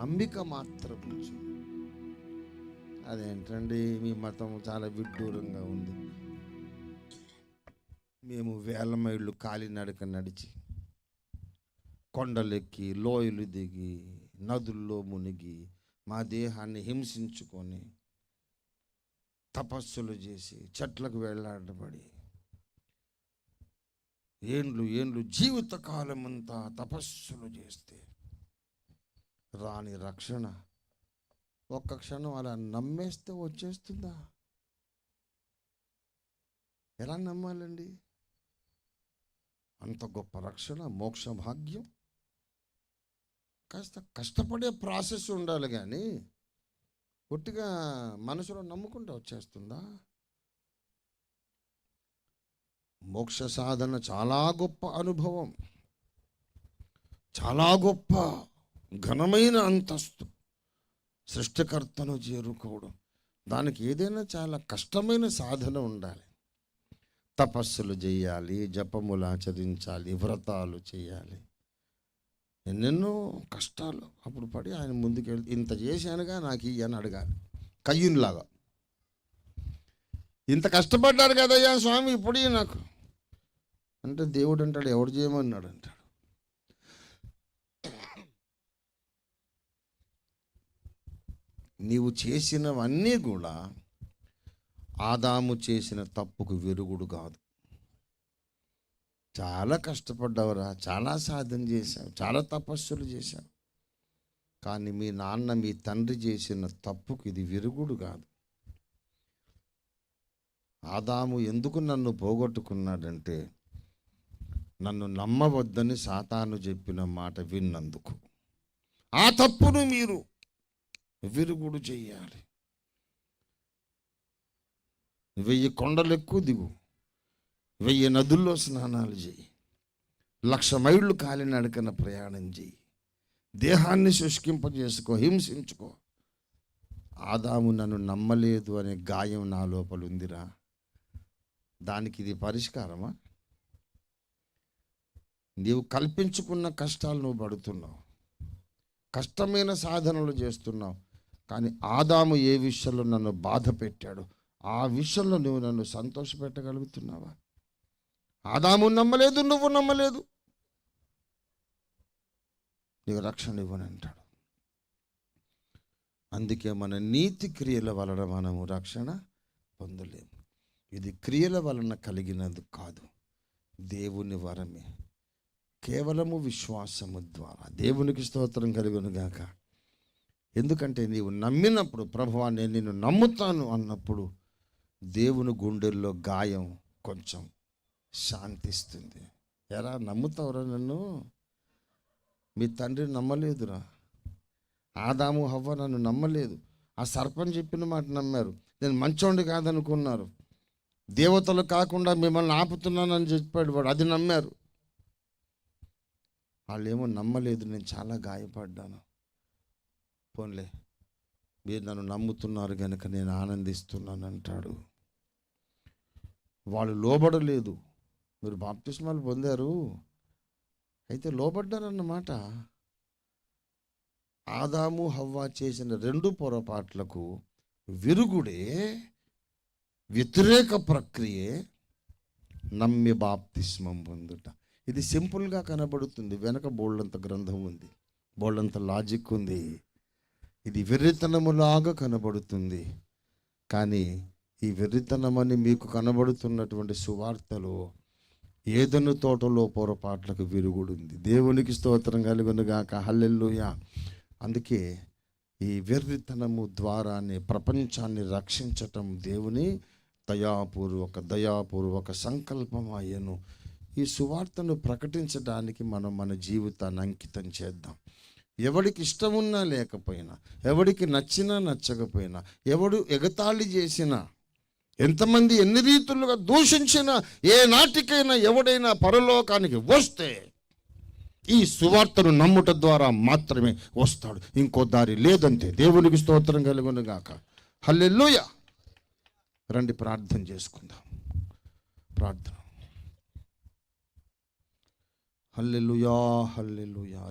నమ్మిక మాత్రం అదేంటండి? మీ మతం చాలా విడ్డూరంగా ఉంది. మేము వేల మైళ్ళు కాలినడక నడిచి కొండలెక్కి లోయలు దిగి నదుల్లో మునిగి మా దేహాన్ని హింసించుకొని తపస్సులు చేసి చెట్లకు వెళ్ళాడబడి ఏండ్లు ఏండ్లు జీవితకాలం అంతా తపస్సులు చేస్తే రాని రక్షణ. ఒక్క క్షణం అలా నమ్మేస్తే వచ్చేస్తుందా? ఎలా నమ్మాలండి? అంత గొప్ప రక్షణ మోక్ష భాగ్యం. కాస్త కష్టపడే ప్రాసెస్ ఉండాలి కానీ ఒట్టిగా మనసులో నమ్ముకుంటే వచ్చేస్తుందా? మోక్ష సాధన చాలా గొప్ప అనుభవం. చాలా గొప్ప ఘనమైన అంతస్తు. సృష్టికర్తను చేరుకోవడం. దానికి ఏదైనా చాలా కష్టమైన సాధన ఉండాలి. తపస్సులు చేయాలి జపములు ఆచరించాలి వ్రతాలు చేయాలి. ఎన్నెన్నో కష్టాలు అప్పుడు పడి ఆయన ముందుకెళ్ళి ఇంత చేశానుగా నాకు ఇయ్యని అని అడగాలి. కయ్యునిలాగా. ఇంత కష్టపడ్డారు కదయ్యా స్వామి ఇప్పుడు నాకు. అంటే దేవుడు అంటాడు ఎవడు చేయమన్నాడు అంటాడు నీవు చేసినవన్నీ కూడా ఆదాము చేసిన తప్పుకు విరుగుడు కాదు. చాలా కష్టపడ్డావురా చాలా సాధన చేశావు చాలా తపస్సులు చేశావు. కానీ మీ నాన్న మీ తండ్రి చేసిన తప్పుకు ఇది విరుగుడు కాదు. ఆదాము ఎందుకు నన్ను పోగొట్టుకున్నాడంటే నన్ను నమ్మవద్దని సాతాను చెప్పిన మాట విన్నందుకు. ఆ తప్పును మీరు విరుగుడు చెయ్యాలి వెయ్యి కొండలు ఎక్కువ దిగు. వెయ్యి నదుల్లో స్నానాలు చేయి. లక్ష మైళ్ళు కాలినడకన ప్రయాణం చేయి. దేహాన్ని శుష్కింపజేసుకో హింసించుకో. ఆదాము నన్ను నమ్మలేదు అనే గాయం నా లోపల ఉందిరా. దానికి ఇది పరిష్కారమా? నీవు కల్పించుకున్న కష్టాలు నువ్వు పడుతున్నావు. కష్టమైన సాధనలు చేస్తున్నావు. కానీ ఆదాము ఏ విషయంలో నన్ను బాధ పెట్టాడు? ఆ విషయంలో నువ్వు నన్ను సంతోషపెట్టగలుగుతున్నావా ఆదాము నమ్మలేదు నువ్వు నమ్మలేదు. నీకు రక్షణ ఇవ్వనంటాడు అందుకే మన నీతి క్రియల వలన మనము రక్షణ పొందలేము. ఇది క్రియల వలన కలిగినది కాదు. దేవుని వరమే. కేవలము విశ్వాసము ద్వారా. దేవునికి స్తోత్రం కలుగునుగాక గాక ఎందుకంటే నీవు నమ్మినప్పుడు ప్రభువా నేను నిన్ను నమ్ముతాను అన్నప్పుడు దేవుని గుండెల్లో గాయం కొంచెం శాంతిస్తుంది. ఎరా నమ్ముతావురా నన్ను? మీ తండ్రి నమ్మలేదురా. ఆదాము హవ్వ నన్ను నమ్మలేదు. ఆ సర్పం చెప్పిన మాట నమ్మారు. నేను మంచోండి కాదనుకున్నారు. దేవతలు కాకుండా మిమ్మల్ని ఆపుతున్నానని చెప్పాడు వాడు. అది నమ్మారు. వాళ్ళు ఏమో నమ్మలేదు నేను చాలా గాయపడ్డాను. పోన్లే. మీరు నన్ను నమ్ముతున్నారు కనుక నేను ఆనందిస్తున్నాను అంటాడు వాళ్ళు లోబడలేదు. మీరు బాప్తిస్మాలు పొందారు. అయితే లోబడ్డారన్నమాట. ఆదాము హవ్వ చేసిన రెండు పొరపాట్లకు విరుగుడే వ్యతిరేక ప్రక్రియే నమ్మి బాప్తిస్మం పొందుట. ఇది సింపుల్గా కనబడుతుంది. వెనక బోళ్ళంత గ్రంథం ఉంది. బోళ్ళంత లాజిక్ ఉంది. ఇది వెర్రితనములాగా కనబడుతుంది. కానీ ఈ వెర్రితనమని మీకు కనబడుతున్నటువంటి సువార్తలో ఏదను తోటలో పొరపాట్లకు విరుగుడుంది. దేవునికి స్తోత్రం కలుగునుగాక హల్లెల్లుయా అందుకే ఈ వెర్రితనము ద్వారానే ప్రపంచాన్ని రక్షించటం దేవుని దయాపూర్వక దయాపూర్వక సంకల్పం అయ్యను. ఈ సువార్తను ప్రకటించడానికి మనం మన జీవితాన్ని అంకితం చేద్దాం. ఎవడికి ఇష్టమున్నా లేకపోయినా ఎవడికి నచ్చినా నచ్చకపోయినా ఎవడు ఎగతాళి చేసినా ఎంతమంది ఎన్ని రీతులుగా దూషించినా ఏ నాటికైనా ఎవడైనా పరలోకానికి వస్తే ఈ సువార్తను నమ్ముట ద్వారా మాత్రమే వస్తాడు. ఇంకో దారి లేదంటే దేవునికి స్తోత్రం కలుగును గాక. హల్లెలూయ! రండి ప్రార్థన చేసుకుందాం. ప్రార్థన. Hallelujah hallelujah